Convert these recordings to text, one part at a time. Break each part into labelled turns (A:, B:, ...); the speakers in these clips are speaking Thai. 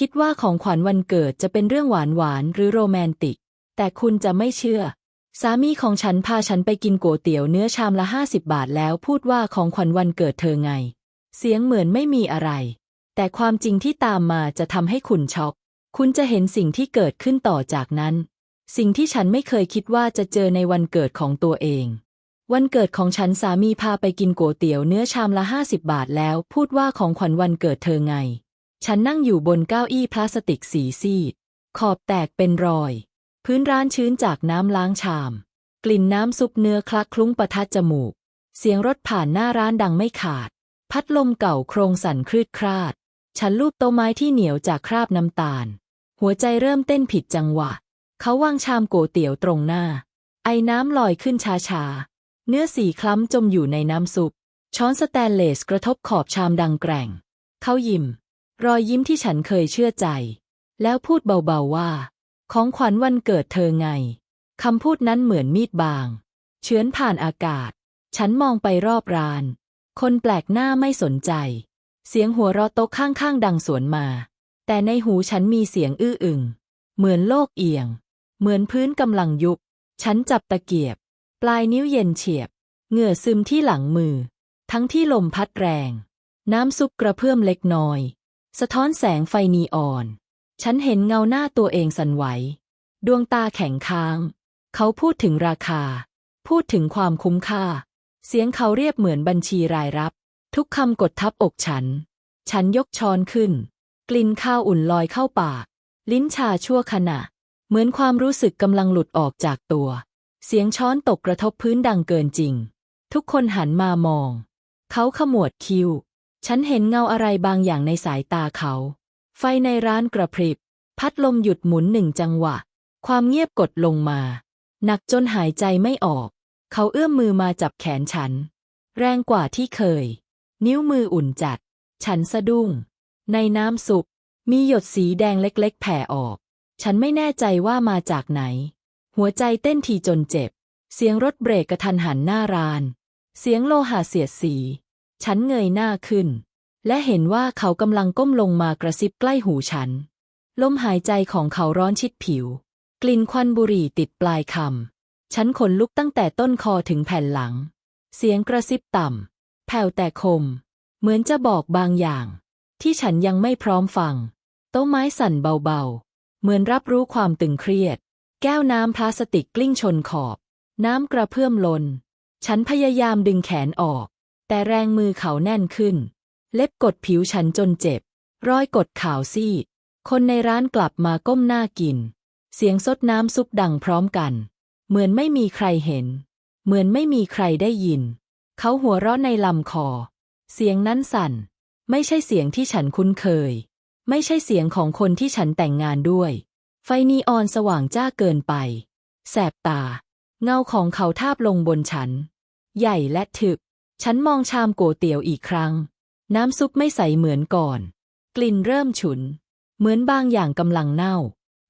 A: คิดว่าของขวัญวันเกิดจะเป็นเรื่องหวานหวานหรือโรแมนติก แต่คุณจะไม่เชื่อ สามีของฉันพาฉันไปกินก๋วยเตี๋ยวเนื้อชามละห้าสิบบาทแล้วพูดว่าของขวัญวันเกิดเธอไง เสียงเหมือนไม่มีอะไร แต่ความจริงที่ตามมาจะทำให้คุณช็อก คุณจะเห็นสิ่งที่เกิดขึ้นต่อจากนั้น สิ่งที่ฉันไม่เคยคิดว่าจะเจอในวันเกิดของตัวเองวันเกิดของฉันสามีพาไปกินก๋วยเตี๋ยวเนื้อชามละห้าสิบบาทแล้ว พูดว่าของขวัญวันเกิดเธอไง ฉันนั่งอยู่บนเก้าอี้พลาสติกสีซีด ขอบแตกเป็นรอย พื้นร้านชื้นจากน้ำล้างชาม กลิ่นน้ำซุปเนื้อคลักคลุ้งประทัดจมูก เสียงรถผ่านหน้าร้านดังไม่ขาด พัดลมเก่าโครงสั่นคลืดคลาด ฉันลูบโต๊ะไม้ที่เหนียวจากคราบน้ำตาล หัวใจเริ่มเต้นผิดจังหวะ เขาวางชามโกเตี๋ยวตรงหน้า ไอ้น้ำลอยขึ้นช้าๆ เนื้อสีคล้ำจมอยู่ในน้ำซุป ช้อนสแตนเลสกระทบขอบชามดังแกร่ง เขายิ้ม รอยยิ้มที่ฉันเคยเชื่อใจ แล้วพูดเบาๆว่า ของขวัญวันเกิดเธอไง คำพูดนั้นเหมือนมีดบาง เฉือนผ่านอากาศ ฉันมองไปรอบร้าน คนแปลกหน้าไม่สนใจ เสียงหัวเราะโต๊ะข้างๆ ดังสวนมา แต่ในหูฉันมีเสียงอื้ออึง เหมือนโลกเอียง เหมือนพื้นกำลังยุบ ฉันจับตะเกียบ ปลายนิ้วเย็นเฉียบ เหงื่อซึมที่หลังมือ ทั้งที่ลมพัดแรง น้ำซุปกระเพื่อมเล็กน้อย สะท้อนแสงไฟนีออน ฉันเห็นเงาหน้าตัวเองสั่นไหว ดวงตาแข็งค้าง เขาพูดถึงราคา พูดถึงความคุ้มค่า เสียงเขาเรียบเหมือนบัญชีรายรับ ทุกคำกดทับอกฉัน ฉันยกช้อนขึ้น กลิ่นข้าวอุ่นลอยเข้าปาก ลิ้นชาชั่วขณะ เหมือนความรู้สึกกำลังหลุดออกจากตัว เสียงช้อนตกกระทบพื้นดังเกินจริง ทุกคนหันมามอง เขาขมวดคิ้ว ฉันเห็นเงาอะไรบางอย่างในสายตาเขา ไฟในร้านกระพริบ พัดลมหยุดหมุนหนึ่งจังหวะ ความเงียบกดลงมา หนักจนหายใจไม่ออก เขาเอื้อมมือมาจับแขนฉัน แรงกว่าที่เคย นิ้วมืออุ่นจัด ฉันสะดุ้ง ในน้ำซุป มีหยดสีแดงเล็กๆ แผ่ออก ฉันไม่แน่ใจว่ามาจากไหน หัวใจเต้นทีจนเจ็บ เสียงรถเบรกกระทันหันหน้าร้าน เสียงโลหะเสียดสี ฉันเงยหน้าขึ้น และเห็นว่าเขากำลังก้มลงมากระซิบใกล้หูฉัน ลมหายใจของเขาร้อนชิดผิว กลิ่นควันบุหรี่ติดปลายคำ ฉันขนลุกตั้งแต่ต้นคอถึงแผ่นหลัง เสียงกระซิบต่ำ แผ่วแต่คม เหมือนจะบอกบางอย่าง ที่ฉันยังไม่พร้อมฟัง โต๊ะไม้สั่นเบาๆ เหมือนรับรู้ความตึงเครียด แก้วน้ำพลาสติกกลิ้งชนขอบ น้ำกระเพื่อมลน ฉันพยายามดึงแขนออก แต่แรงมือเขาแน่นขึ้น เล็บกดผิวฉันจนเจ็บ รอยกดข่าวซีด คนในร้านกลับมาก้มหน้ากิน เสียงซดน้ำซุปดังพร้อมกัน เหมือนไม่มีใครเห็น เหมือนไม่มีใครได้ยิน เขาหัวเราะในลำคอ เสียงนั้นสั่น ไม่ใช่เสียงที่ฉันคุ้นเคย ไม่ใช่เสียงของคนที่ฉันแต่งงานด้วย ไฟนีออนสว่างจ้าเกินไป แสบตา เงาของเขาทาบลงบนฉัน ใหญ่และถึก ฉันมองชามโกเตี๋ยวอีกครั้ง น้ำซุปไม่ใสเหมือนก่อน กลิ่นเริ่มฉุน เหมือนบางอย่างกำลังเน่า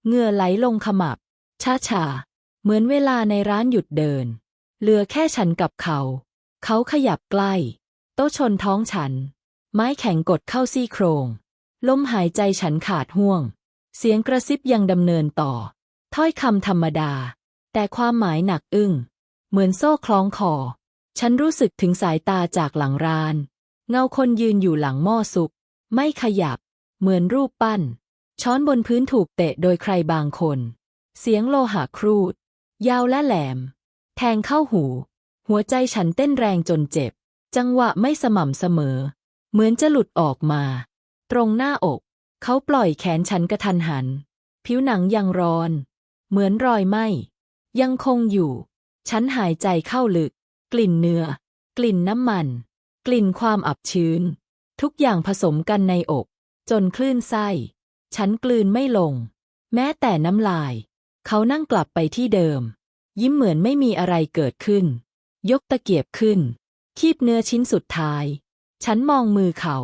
A: เหงื่อไหลลงขมับช้าชาๆเหมือนเวลาในร้านหยุดเดิน เหลือแค่ฉันกับเขา เขาขยับใกล้ โต๊ะชนท้องฉัน ไม้แข็งกดเข้าซี่โครง ลมหายใจฉันขาดห่วง เสียงกระซิบยังดำเนินต่อ ถ้อยคำธรรมดา แต่ความหมายหนักอึ้ง เหมือนโซ่คล้องคอ ฉันรู้สึกถึงสายตาจากหลังร้าน เงาคนยืนอยู่หลังหม้อซุปไม่ขยับ เหมือนรูปปั้น ช้อนบนพื้นถูกเตะโดยใครบางคน เสียงโลหะครูด ยาวและแหลม แทงเข้าหู หัวใจฉันเต้นแรงจนเจ็บ จังหวะไม่สม่ำเสมอ เหมือนจะหลุดออกมา ตรงหน้าอก เขาปล่อยแขนฉันกระทันหัน ผิวหนังยังร้อน เหมือนรอยไหมยังคงอยู่ ฉันหายใจเข้าลึก กลิ่นเนื้อ กลิ่นน้ำมัน กลิ่นความอับชื้น ทุกอย่างผสมกันในอก จนคลื่นไส้ ฉันกลืนไม่ลง แม้แต่น้ำลาย เขานั่งกลับไปที่เดิม ยิ้มเหมือนไม่มีอะไรเกิดขึ้น ยกตะเกียบขึ้น คีบเนื้อชิ้นสุดท้าย ฉันมองมือเขา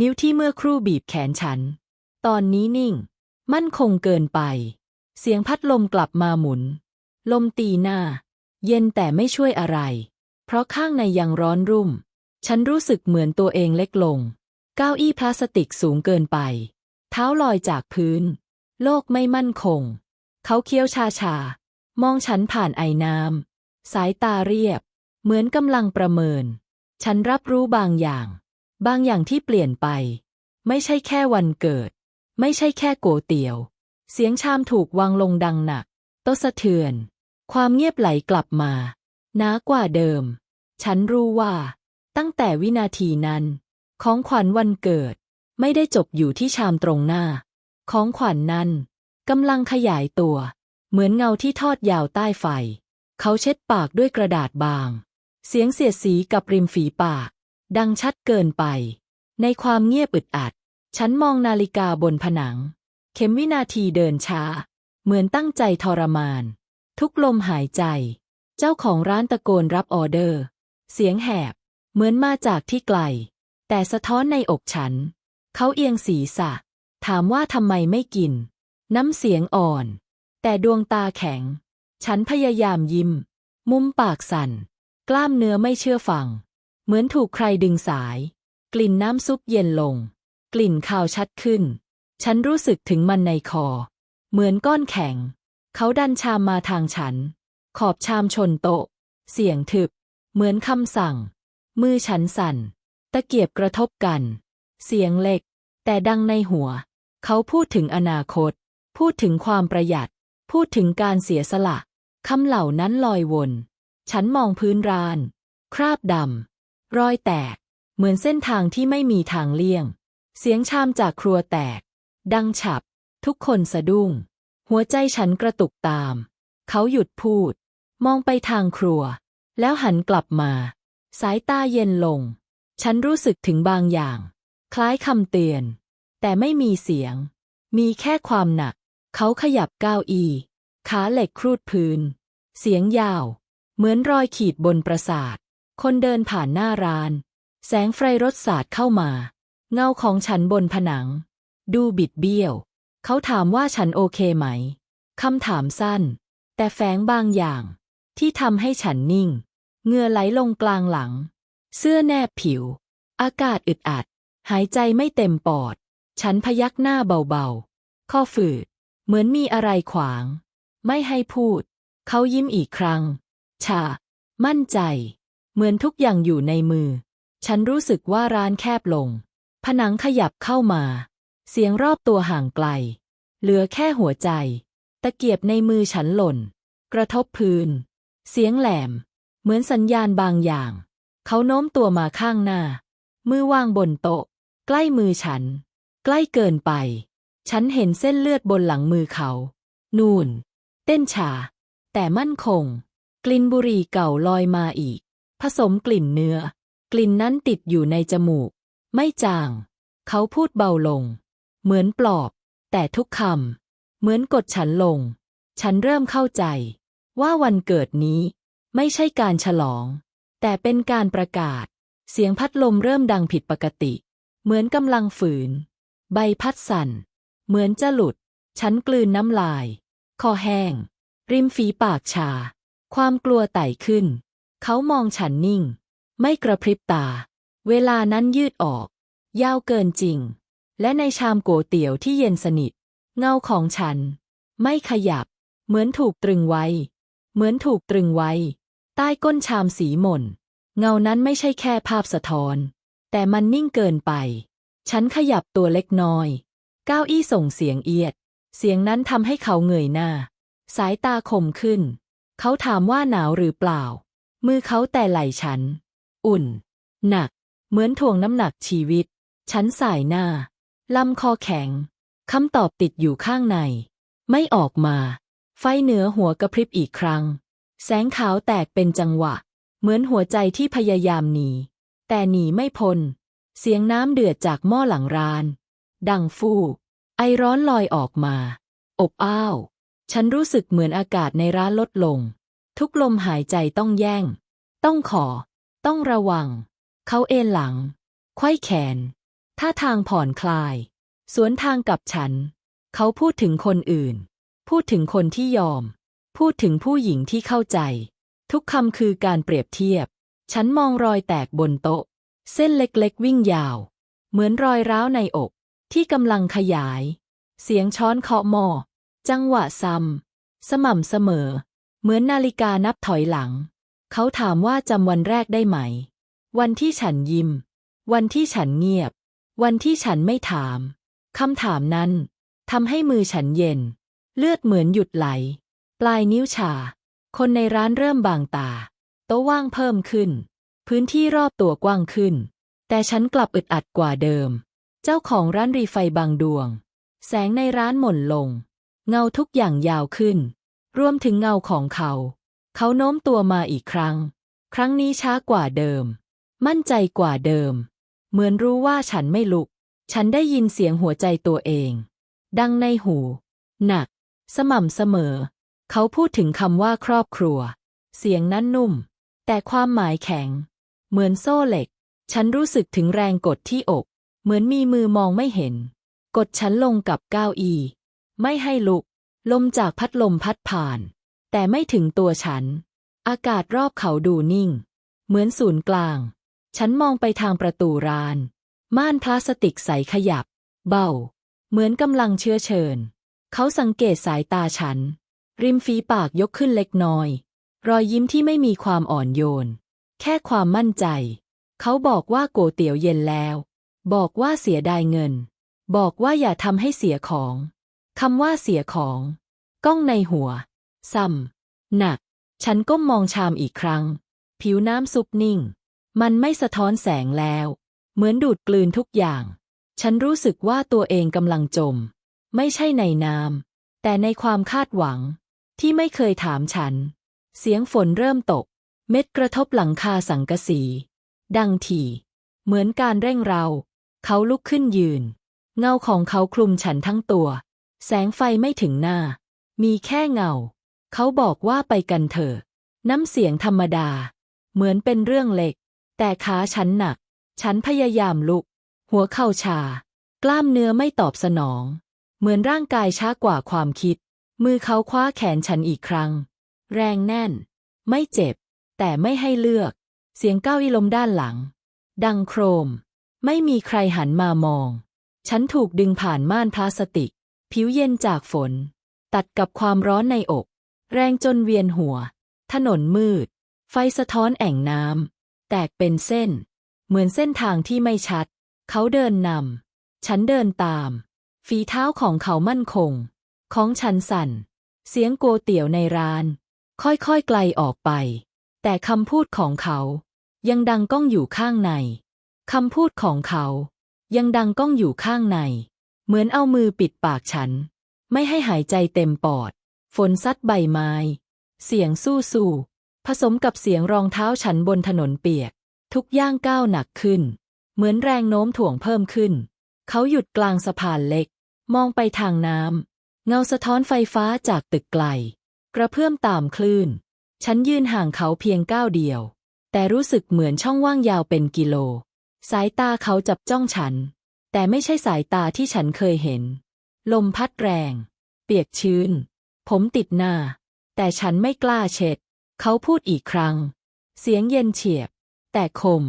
A: นิ้วที่เมื่อครู่บีบแขนฉัน ตอนนี้นิ่ง มั่นคงเกินไป เสียงพัดลมกลับมาหมุน ลมตีหน้า เย็นแต่ไม่ช่วยอะไร เพราะข้างในยังร้อนรุ่ม ฉันรู้สึกเหมือนตัวเองเล็กลง เก้าอี้พลาสติกสูงเกินไป เท้าลอยจากพื้น โลกไม่มั่นคง เขาเคี้ยวชาชามองฉันผ่านไอน้ำสายตาเรียบ เหมือนกำลังประเมิน ฉันรับรู้บางอย่าง บางอย่างที่เปลี่ยนไป ไม่ใช่แค่วันเกิด ไม่ใช่แค่โกเตียว เสียงชามถูกวางลงดังหนักโตสะเทือน ความเงียบไหลกลับมา นากว่าเดิม ฉันรู้ว่า ตั้งแต่วินาทีนั้น ของขวัญวันเกิด ไม่ได้จบอยู่ที่ชามตรงหน้า ของขวัญนั้นกำลังขยายตัว เหมือนเงาที่ทอดยาวใต้ไฟ เขาเช็ดปากด้วยกระดาษบาง เสียงเสียดสีกับริมฝีปาก ดังชัดเกินไป ในความเงียบอึดอัด ฉันมองนาฬิกาบนผนัง เข็มวินาทีเดินช้า เหมือนตั้งใจทรมาน ทุกลมหายใจ เจ้าของร้านตะโกนรับออเดอร์ เสียงแหบ เหมือนมาจากที่ไกล แต่สะท้อนในอกฉัน เขาเอียงศีรษะ ถามว่าทำไมไม่กิน น้ำเสียงอ่อน แต่ดวงตาแข็ง ฉันพยายามยิ้ม มุมปากสั่น กล้ามเนื้อไม่เชื่อฟัง เหมือนถูกใครดึงสาย กลิ่นน้ำซุปเย็นลง กลิ่นข้าวชัดขึ้น ฉันรู้สึกถึงมันในคอ เหมือนก้อนแข็ง เขาดันชามมาทางฉัน ขอบชามชนโต๊ะ เสียงถึบ เหมือนคำสั่ง มือฉันสั่น ตะเกียบกระทบกัน เสียงเล็ก แต่ดังในหัว เขาพูดถึงอนาคต พูดถึงความประหยัด พูดถึงการเสียสละ คำเหล่านั้นลอยวน ฉันมองพื้นราน คราบดำ รอยแตก เหมือนเส้นทางที่ไม่มีทางเลี่ยง เสียงชามจากครัวแตก ดังฉับ ทุกคนสะดุ้ง หัวใจฉันกระตุกตาม เขาหยุดพูด มองไปทางครัว แล้วหันกลับมา สายตาเย็นลง ฉันรู้สึกถึงบางอย่าง คล้ายคำเตือน แต่ไม่มีเสียง มีแค่ความหนัก เขาขยับก้าวอี้ขาเหล็กครูดพื้น เสียงยาว เหมือนรอยขีดบนประสาท คนเดินผ่านหน้าร้าน แสงไฟรถสาดเข้ามา เงาของฉันบนผนัง ดูบิดเบี้ยว เขาถามว่าฉันโอเคไหม คำถามสั้น แต่แฝงบางอย่าง ที่ทำให้ฉันนิ่ง เงื่อไหลลงกลางหลัง เสื้อแนบผิว อากาศอึดอัด หายใจไม่เต็มปอด ฉันพยักหน้าเบาๆ ข้อฝืด เหมือนมีอะไรขวาง ไม่ให้พูด เขายิ้มอีกครั้ง ชา มั่นใจ เหมือนทุกอย่างอยู่ในมือ ฉันรู้สึกว่าร้านแคบลง ผนังขยับเข้ามา เสียงรอบตัวห่างไกล เหลือแค่หัวใจ ตะเกียบในมือฉันหล่น กระทบพื้น เสียงแหลม เหมือนสัญญาณบางอย่าง เขาโน้มตัวมาข้างหน้า มือวางบนโต๊ะ ใกล้มือฉัน ใกล้เกินไป ฉันเห็นเส้นเลือดบนหลังมือเขา นูน เต้นชา แต่มั่นคง กลิ่นบุหรี่เก่าลอยมาอีก ผสมกลิ่นเนื้อ กลิ่นนั้นติดอยู่ในจมูก ไม่จาง เขาพูดเบาลง เหมือนปลอบ แต่ทุกคำเหมือนกดฉันลง ฉันเริ่มเข้าใจ ว่าวันเกิดนี้ไม่ใช่การฉลอง แต่เป็นการประกาศ เสียงพัดลมเริ่มดังผิดปกติ เหมือนกำลังฝืน ใบพัดสั่น เหมือนจะหลุด ฉันกลืนน้ำลาย คอแห้ง ริมฝีปากชา ความกลัวไต่ขึ้น เขามองฉันนิ่ง ไม่กระพริบตา เวลานั้นยืดออก ยาวเกินจริง และในชามโกเตี๋ยวที่เย็นสนิท เงาของฉัน ไม่ขยับ เหมือนถูกตรึงไว้ เหมือนถูกตรึงไว้ ใต้ก้นชามสีหม่น เงานั้นไม่ใช่แค่ภาพสะท้อน แต่มันนิ่งเกินไป ฉันขยับตัวเล็กน้อยก้าวอี้ส่งเสียงเอียด เสียงนั้นทำให้เขาเงยหน้า สายตาคมขึ้น เขาถามว่าหนาวหรือเปล่า มือเขาแต่ไหล่ฉัน อุ่น หนัก เหมือนถ่วงน้ำหนักชีวิต ฉันสายหน้า ลำคอแข็ง คำตอบติดอยู่ข้างใน ไม่ออกมา ไฟเหนือหัวกระพริบอีกครั้ง แสงขาวแตกเป็นจังหวะ เหมือนหัวใจที่พยายามหนี แต่หนีไม่พ้น เสียงน้ำเดือดจากหม้อหลังร้าน ดังฟูกไอร้อนลอยออกมา อบอ้าว ฉันรู้สึกเหมือนอากาศในร้านลดลง ทุกลมหายใจต้องแย่ง ต้องขอ ต้องระวัง เขาเอนหลัง ไขว้แขน ท่าทางผ่อนคลาย สวนทางกับฉัน เขาพูดถึงคนอื่น พูดถึงคนที่ยอม พูดถึงผู้หญิงที่เข้าใจ ทุกคำคือการเปรียบเทียบ ฉันมองรอยแตกบนโต๊ะ เส้นเล็กๆ วิ่งยาว เหมือนรอยร้าวในอก ที่กำลังขยาย เสียงช้อนเคาะหม้อจังหวะซ้ำสม่ำเสมอ เหมือนนาฬิกานับถอยหลัง เขาถามว่าจำวันแรกได้ไหม วันที่ฉันยิ้ม วันที่ฉันเงียบ วันที่ฉันไม่ถามคำถามนั้นทำให้มือฉันเย็น เลือดเหมือนหยุดไหล ปลายนิ้วชา คนในร้านเริ่มบางตา โต๊ะว่างเพิ่มขึ้น พื้นที่รอบตัวกว้างขึ้น แต่ฉันกลับอึดอัดกว่าเดิม เจ้าของร้านรีไฟบางดวง แสงในร้านหม่นลง เงาทุกอย่างยาวขึ้น รวมถึงเงาของเขา เขาโน้มตัวมาอีกครั้ง ครั้งนี้ช้ากว่าเดิม มั่นใจกว่าเดิม เหมือนรู้ว่าฉันไม่ลุก ฉันได้ยินเสียงหัวใจตัวเอง ดังในหู หนัก สม่ำเสมอ เขาพูดถึงคำว่าครอบครัว เสียงนั้นนุ่ม แต่ความหมายแข็ง เหมือนโซ่เหล็ก ฉันรู้สึกถึงแรงกดที่อก เหมือนมีมือมองไม่เห็น กดฉันลงกับก้าวอีไม่ให้ลุก ลมจากพัดลมพัดผ่าน แต่ไม่ถึงตัวฉัน อากาศรอบเขาดูนิ่ง เหมือนศูนย์กลาง ฉันมองไปทางประตูร้าน ม่านพลาสติกใสขยับ เบา เหมือนกำลังเชื้อเชิญ เขาสังเกตสายตาฉัน ริมฝีปากยกขึ้นเล็กน้อย รอยยิ้มที่ไม่มีความอ่อนโยน แค่ความมั่นใจ เขาบอกว่าโกเตี๋ยวเย็นแล้ว บอกว่าเสียดายเงิน บอกว่าอย่าทำให้เสียของคำว่าเสียของ ก้องในหัว ซ้ำหนัก ฉันก้มมองชามอีกครั้ง ผิวน้ำซุปนิ่ง มันไม่สะท้อนแสงแล้ว เหมือนดูดกลืนทุกอย่าง ฉันรู้สึกว่าตัวเองกำลังจม ไม่ใช่ในน้ำแต่ในความคาดหวัง ที่ไม่เคยถามฉัน เสียงฝนเริ่มตก เม็ดกระทบหลังคาสังกะสี ดังถี่ เหมือนการเร่งเรา เขาลุกขึ้นยืน เงาของเขาคลุมฉันทั้งตัว แสงไฟไม่ถึงหน้า มีแค่เงา เขาบอกว่าไปกันเถอะ น้ำเสียงธรรมดา เหมือนเป็นเรื่องเล็ก แต่ขาฉันหนัก ฉันพยายามลุก หัวเข่าชา กล้ามเนื้อไม่ตอบสนอง เหมือนร่างกายช้ากว่าความคิด มือเขาคว้าแขนฉันอีกครั้ง แรงแน่น ไม่เจ็บ แต่ไม่ให้เลือก เสียงก้าวอี้ลมด้านหลัง ดังโครม ไม่มีใครหันมามอง ฉันถูกดึงผ่านม่านพลาสติก ผิวเย็นจากฝน ตัดกับความร้อนในอก แรงจนเวียนหัว ถนนมืด ไฟสะท้อนแอ่งน้ำแตกเป็นเส้น เหมือนเส้นทางที่ไม่ชัด เขาเดินนำฉันเดินตาม ฝีเท้าของเขามั่นคง ของฉันสั่น เสียงโกเตี๋ยวในร้าน ค่อยๆไกลออกไป แต่คำพูดของเขา ยังดังก้องอยู่ข้างในคำพูดของเขา ยังดังก้องอยู่ข้างใน เหมือนเอามือปิดปากฉัน ไม่ให้หายใจเต็มปอด ฝนซัดใบไม้ เสียงสู้สู้ผสมกับเสียงรองเท้าฉันบนถนนเปียก ทุกย่างก้าวหนักขึ้น เหมือนแรงโน้มถ่วงเพิ่มขึ้น เขาหยุดกลางสะพานเล็ก มองไปทางน้ำ เงาสะท้อนไฟฟ้าจากตึกไกล กระเพื่อมตามคลื่น ฉันยืนห่างเขาเพียงก้าวเดียว แต่รู้สึกเหมือนช่องว่างยาวเป็นกิโล สายตาเขาจับจ้องฉัน แต่ไม่ใช่สายตาที่ฉันเคยเห็น ลมพัดแรง เปียกชื้น ผมติดหน้า แต่ฉันไม่กล้าเช็ด เขาพูดอีกครั้ง เสียงเย็นเฉียบ แต่คม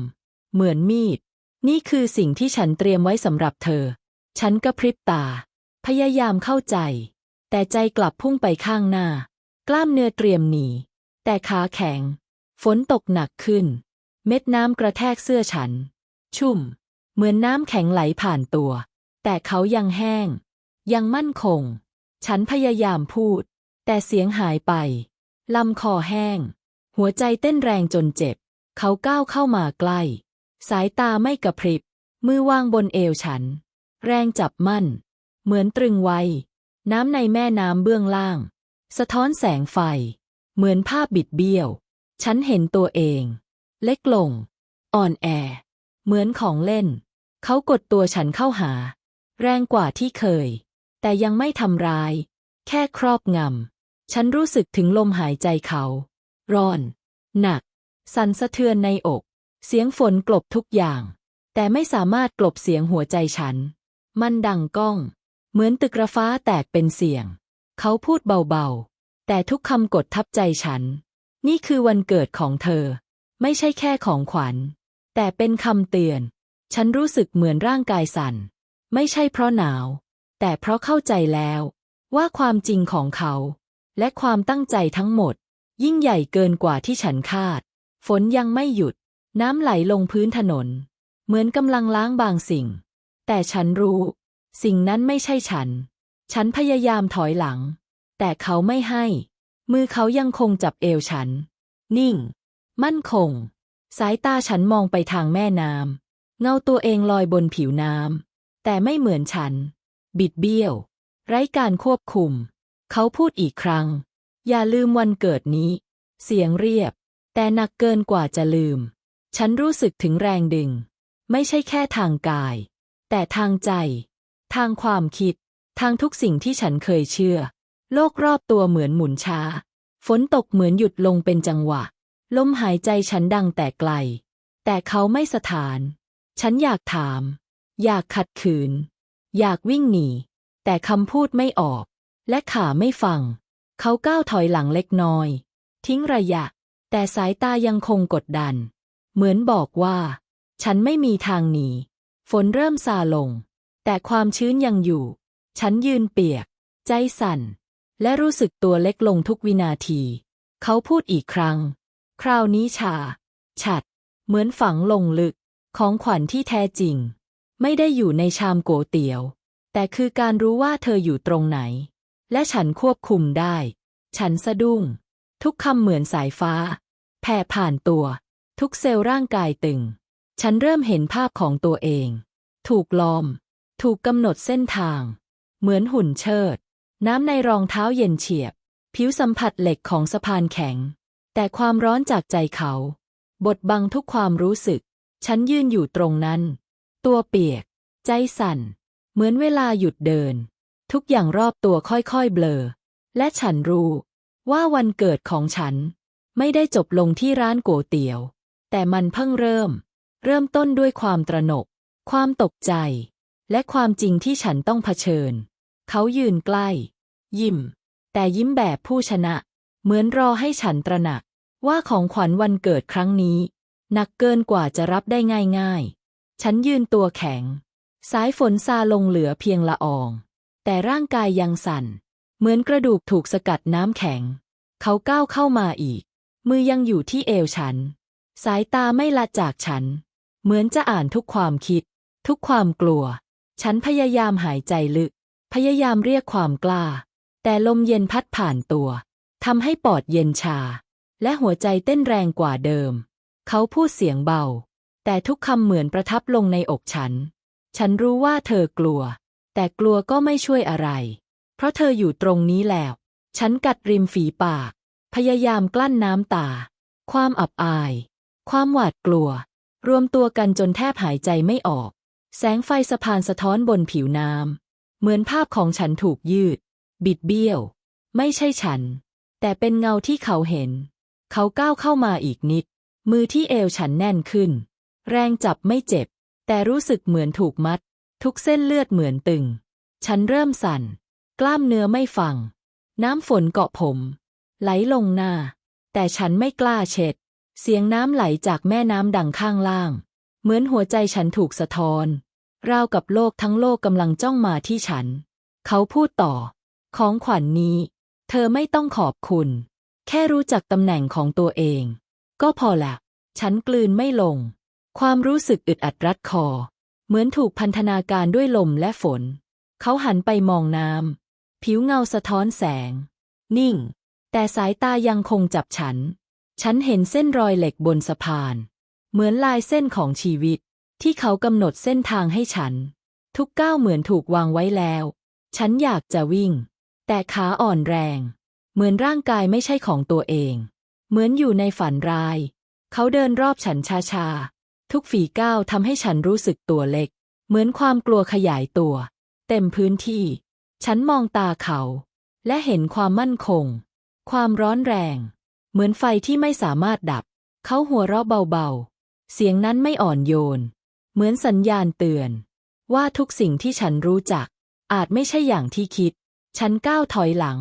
A: เหมือนมีด นี่คือสิ่งที่ฉันเตรียมไว้สำหรับเธอ ฉันกระพริบตา พยายามเข้าใจ แต่ใจกลับพุ่งไปข้างหน้า กล้ามเนื้อเตรียมหนี แต่ขาแข็ง ฝนตกหนักขึ้น เม็ดน้ำกระแทกเสื้อฉัน ชุ่ม เหมือนน้ำแข็งไหลผ่านตัว แต่เขายังแห้ง ยังมั่นคง ฉันพยายามพูด แต่เสียงหายไป ลำคอแห้ง หัวใจเต้นแรงจนเจ็บ เขาก้าวเข้ามาใกล้ สายตาไม่กระพริบ มือวางบนเอวฉัน แรงจับมั่น เหมือนตรึงไว้ น้ำในแม่น้ำเบื้องล่าง สะท้อนแสงไฟ เหมือนภาพบิดเบี้ยว ฉันเห็นตัวเอง เล็กลง อ่อนแอ เหมือนของเล่น เขากดตัวฉันเข้าหา แรงกว่าที่เคย แต่ยังไม่ทำร้าย แค่ครอบงำ ฉันรู้สึกถึงลมหายใจเขา ร้อน หนัก สั่นสะเทือนในอก เสียงฝนกลบทุกอย่าง แต่ไม่สามารถกลบเสียงหัวใจฉัน มันดังก้อง เหมือนตึกระฟ้าแตกเป็นเสียง เขาพูดเบาๆ แต่ทุกคำกดทับใจฉัน นี่คือวันเกิดของเธอ ไม่ใช่แค่ของขวัญ แต่เป็นคำเตือน ฉันรู้สึกเหมือนร่างกายสั่น ไม่ใช่เพราะหนาว แต่เพราะเข้าใจแล้ว ว่าความจริงของเขา และความตั้งใจทั้งหมด ยิ่งใหญ่เกินกว่าที่ฉันคาด ฝนยังไม่หยุด น้ำไหลลงพื้นถนน เหมือนกำลังล้างบางสิ่ง แต่ฉันรู้ สิ่งนั้นไม่ใช่ฉัน ฉันพยายามถอยหลัง แต่เขาไม่ให้ มือเขายังคงจับเอวฉัน นิ่ง มั่นคง สายตาฉันมองไปทางแม่น้ำเงาตัวเองลอยบนผิวน้ำแต่ไม่เหมือนฉัน บิดเบี้ยว ไร้การควบคุม เขาพูดอีกครั้ง อย่าลืมวันเกิดนี้ เสียงเรียบ แต่หนักเกินกว่าจะลืม ฉันรู้สึกถึงแรงดึง ไม่ใช่แค่ทางกาย แต่ทางใจ ทางความคิด ทางทุกสิ่งที่ฉันเคยเชื่อ โลกรอบตัวเหมือนหมุนช้า ฝนตกเหมือนหยุดลงเป็นจังหวะ ลมหายใจฉันดังแต่ไกล แต่เขาไม่สถาน ฉันอยากถาม อยากขัดขืน อยากวิ่งหนี แต่คำพูดไม่ออก และขาไม่ฟัง เขาก้าวถอยหลังเล็กน้อย ทิ้งระยะ แต่สายตายังคงกดดัน เหมือนบอกว่า ฉันไม่มีทางหนี ฝนเริ่มซาลง แต่ความชื้นยังอยู่ ฉันยืนเปียก ใจสั่น และรู้สึกตัวเล็กลงทุกวินาที เขาพูดอีกครั้ง คราวนี้ชา ฉัด เหมือนฝังลงลึก ของขวัญที่แท้จริง ไม่ได้อยู่ในชามโกเตี๋ยว แต่คือการรู้ว่าเธออยู่ตรงไหน และฉันควบคุมได้ ฉันสะดุ้ง ทุกคำเหมือนสายฟ้า แผ่ผ่านตัว ทุกเซลล์ร่างกายตึง ฉันเริ่มเห็นภาพของตัวเอง ถูกล้อม ถูกกำหนดเส้นทาง เหมือนหุ่นเชิด น้ำในรองเท้าเย็นเฉียบ ผิวสัมผัสเหล็กของสะพานแข็ง แต่ความร้อนจากใจเขา บดบังทุกความรู้สึก ฉันยืนอยู่ตรงนั้น ตัวเปียก ใจสั่น เหมือนเวลาหยุดเดิน ทุกอย่างรอบตัวค่อยๆเบลอ และฉันรู้ ว่าวันเกิดของฉัน ไม่ได้จบลงที่ร้านก๋วยเตี๋ยว แต่มันเพิ่งเริ่ม เริ่มต้นด้วยความตระหนก ความตกใจ และความจริงที่ฉันต้องเผชิญ เขายืนใกล้ ยิ้ม แต่ยิ้มแบบผู้ชนะ เหมือนรอให้ฉันตระหนัก ว่าของขวัญวันเกิดครั้งนี้ หนักเกินกว่าจะรับได้ง่าย ๆ ฉันยืนตัวแข็ง สายฝนซาลงเหลือเพียงละออง แต่ร่างกายยังสั่น เหมือนกระดูกถูกสกัดน้ำแข็ง เขาก้าวเข้ามาอีก มือยังอยู่ที่เอวฉัน สายตาไม่ละจากฉัน เหมือนจะอ่านทุกความคิด ทุกความกลัว ฉันพยายามหายใจลึก พยายามเรียกความกล้า แต่ลมเย็นพัดผ่านตัวทำให้ปอดเย็นชา และหัวใจเต้นแรงกว่าเดิม เขาพูดเสียงเบา แต่ทุกคำเหมือนประทับลงในอกฉัน ฉันรู้ว่าเธอกลัว แต่กลัวก็ไม่ช่วยอะไร เพราะเธออยู่ตรงนี้แล้ว ฉันกัดริมฝีปาก พยายามกลั้นน้ำตา ความอับอาย ความหวาดกลัว รวมตัวกันจนแทบหายใจไม่ออก แสงไฟสะพานสะท้อนบนผิวน้ำเหมือนภาพของฉันถูกยืด บิดเบี้ยว ไม่ใช่ฉัน แต่เป็นเงาที่เขาเห็น เขาก้าวเข้ามาอีกนิด มือที่เอวฉันแน่นขึ้น แรงจับไม่เจ็บ แต่รู้สึกเหมือนถูกมัด ทุกเส้นเลือดเหมือนตึง ฉันเริ่มสั่น กล้ามเนื้อไม่ฟัง น้ำฝนเกาะผม ไหลลงหน้า แต่ฉันไม่กล้าเช็ด เสียงน้ำไหลจากแม่น้ำดังข้างล่าง เหมือนหัวใจฉันถูกสะท้อน ราวกับโลกทั้งโลกกำลังจ้องมาที่ฉัน เขาพูดต่อ ของขวัญนนี้ เธอไม่ต้องขอบคุณ แค่รู้จักตำแหน่งของตัวเอง ก็พอละฉันกลืนไม่ลง ความรู้สึกอึดอัดรัดคอ เหมือนถูกพันธนาการด้วยลมและฝน เขาหันไปมองน้ำผิวเงาสะท้อนแสง นิ่ง แต่สายตายังคงจับฉัน ฉันเห็นเส้นรอยเหล็กบนสะพาน เหมือนลายเส้นของชีวิต ที่เขากำหนดเส้นทางให้ฉัน ทุกก้าวเหมือนถูกวางไว้แล้ว ฉันอยากจะวิ่ง แต่ขาอ่อนแรง เหมือนร่างกายไม่ใช่ของตัวเอง เหมือนอยู่ในฝันร้าย เขาเดินรอบฉันช้าๆทุกฝีก้าวทำให้ฉันรู้สึกตัวเล็ก เหมือนความกลัวขยายตัว เต็มพื้นที่ ฉันมองตาเขา และเห็นความมั่นคง ความร้อนแรง เหมือนไฟที่ไม่สามารถดับ เขาหัวเราะเบาๆ เสียงนั้นไม่อ่อนโยน เหมือนสัญญาณเตือน ว่าทุกสิ่งที่ฉันรู้จัก อาจไม่ใช่อย่างที่คิด ฉันก้าวถอยหลัง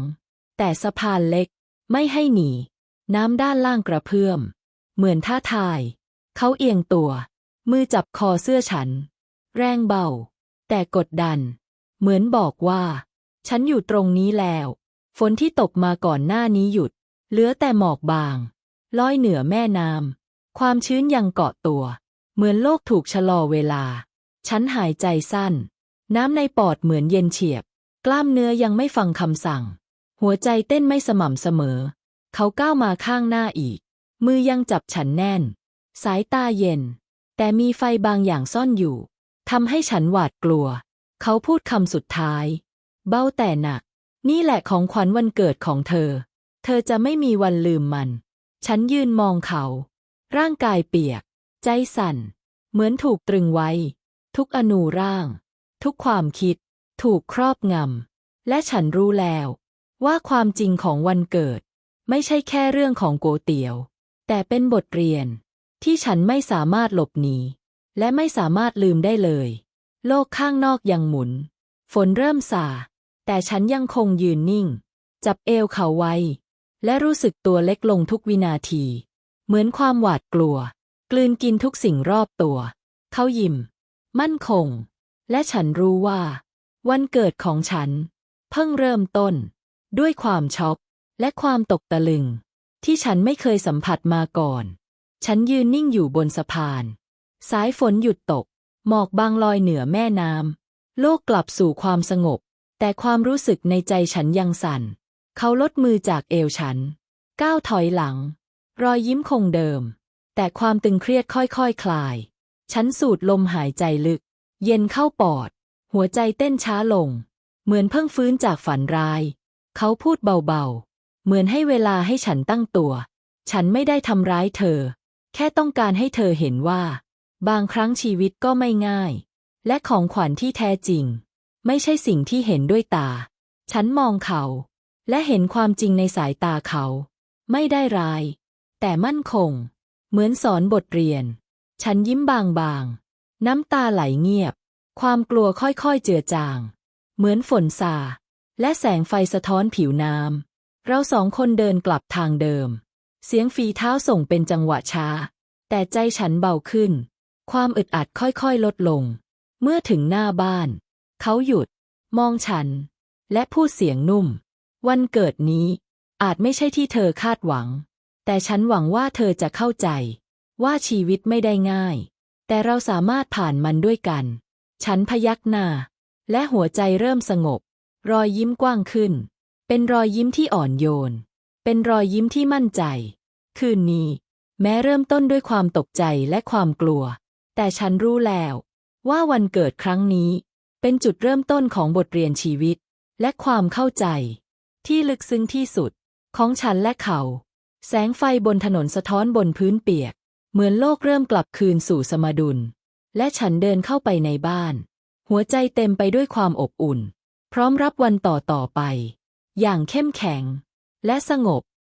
A: แต่สะพานเล็ก ไม่ให้หนี น้ำด้านล่างกระเพื่อม เหมือนท่าทาย เขาเอียงตัว มือจับคอเสื้อฉัน แรงเบา แต่กดดัน เหมือนบอกว่า ฉันอยู่ตรงนี้แล้ว ฝนที่ตกมาก่อนหน้านี้หยุด เหลือแต่หมอกบาง ลอยเหนือแม่น้ำ ความชื้นยังเกาะตัว เหมือนโลกถูกชะลอเวลา ฉันหายใจสั้น น้ำในปอดเหมือนเย็นเฉียบ กล้ามเนื้อยังไม่ฟังคำสั่ง หัวใจเต้นไม่สม่ำเสมอ เขาก้าวมาข้างหน้าอีก มือยังจับฉันแน่น สายตาเย็น แต่มีไฟบางอย่างซ่อนอยู่ทำให้ฉันหวาดกลัว เขาพูดคำสุดท้าย เบ้าแต่หนัก นี่แหละของขวัญวันเกิดของเธอ เธอจะไม่มีวันลืมมัน ฉันยืนมองเขา ร่างกายเปียก ใจสั่น เหมือนถูกตรึงไว้ ทุกอนูร่าง ทุกความคิด ถูกครอบงำ และฉันรู้แล้ว ว่าความจริงของวันเกิด ไม่ใช่แค่เรื่องของโกเตียว แต่เป็นบทเรียน ที่ฉันไม่สามารถหลบหนีและไม่สามารถลืมได้เลย โลกข้างนอกยังหมุน ฝนเริ่มสา แต่ฉันยังคงยืนนิ่ง จับเอวเขาไว้ และรู้สึกตัวเล็กลงทุกวินาที เหมือนความหวาดกลัว กลืนกินทุกสิ่งรอบตัว เขายิ้ม มั่นคง และฉันรู้ว่า วันเกิดของฉัน เพิ่งเริ่มต้น ด้วยความช็อกและความตกตะลึง ที่ฉันไม่เคยสัมผัสมาก่อน ฉันยืนนิ่งอยู่บนสะพาน สายฝนหยุดตก หมอกบางลอยเหนือแม่น้ำโลกกลับสู่ความสงบ แต่ความรู้สึกในใจฉันยังสั่น เขาลดมือจากเอวฉัน ก้าวถอยหลัง รอยยิ้มคงเดิม แต่ความตึงเครียดค่อยๆคคลาย ฉันสูดลมหายใจลึก เย็นเข้าปอด หัวใจเต้นช้าลง เหมือนเพิ่งฟื้นจากฝันร้าย เขาพูดเบาๆ เหมือนให้เวลาให้ฉันตั้งตัว ฉันไม่ได้ทำร้ายเธอ แค่ต้องการให้เธอเห็นว่า บางครั้งชีวิตก็ไม่ง่าย และของขวัญที่แท้จริง ไม่ใช่สิ่งที่เห็นด้วยตา ฉันมองเขา และเห็นความจริงในสายตาเขา ไม่ได้ร้าย แต่มั่นคง เหมือนสอนบทเรียน ฉันยิ้มบางๆ น้ำตาไหลเงียบ ความกลัวค่อยๆเจือจาง เหมือนฝนซาและแสงไฟสะท้อนผิวน้ำ เราสองคนเดินกลับทางเดิม เสียงฝีเท้าส่งเป็นจังหวะช้า แต่ใจฉันเบาขึ้น ความอึดอัดค่อยๆลดลง เมื่อถึงหน้าบ้าน เขาหยุด มองฉัน และพูดเสียงนุ่ม วันเกิดนี้อาจไม่ใช่ที่เธอคาดหวัง แต่ฉันหวังว่าเธอจะเข้าใจ ว่าชีวิตไม่ได้ง่าย แต่เราสามารถผ่านมันด้วยกัน ฉันพยักหน้า และหัวใจเริ่มสงบ รอยยิ้มกว้างขึ้น เป็นรอยยิ้มที่อ่อนโยน เป็นรอยยิ้มที่มั่นใจ คืนนี้ แม้เริ่มต้นด้วยความตกใจและความกลัว แต่ฉันรู้แล้ว ว่าวันเกิดครั้งนี้ เป็นจุดเริ่มต้นของบทเรียนชีวิต และความเข้าใจ ที่ลึกซึ้งที่สุด ของฉันและเขา แสงไฟบนถนนสะท้อนบนพื้นเปียก เหมือนโลกเริ่มกลับคืนสู่สมดุล และฉันเดินเข้าไปในบ้าน หัวใจเต็มไปด้วยความอบอุ่น พร้อมรับวันต่อต่อไป อย่างเข้มแข็ง และสงบ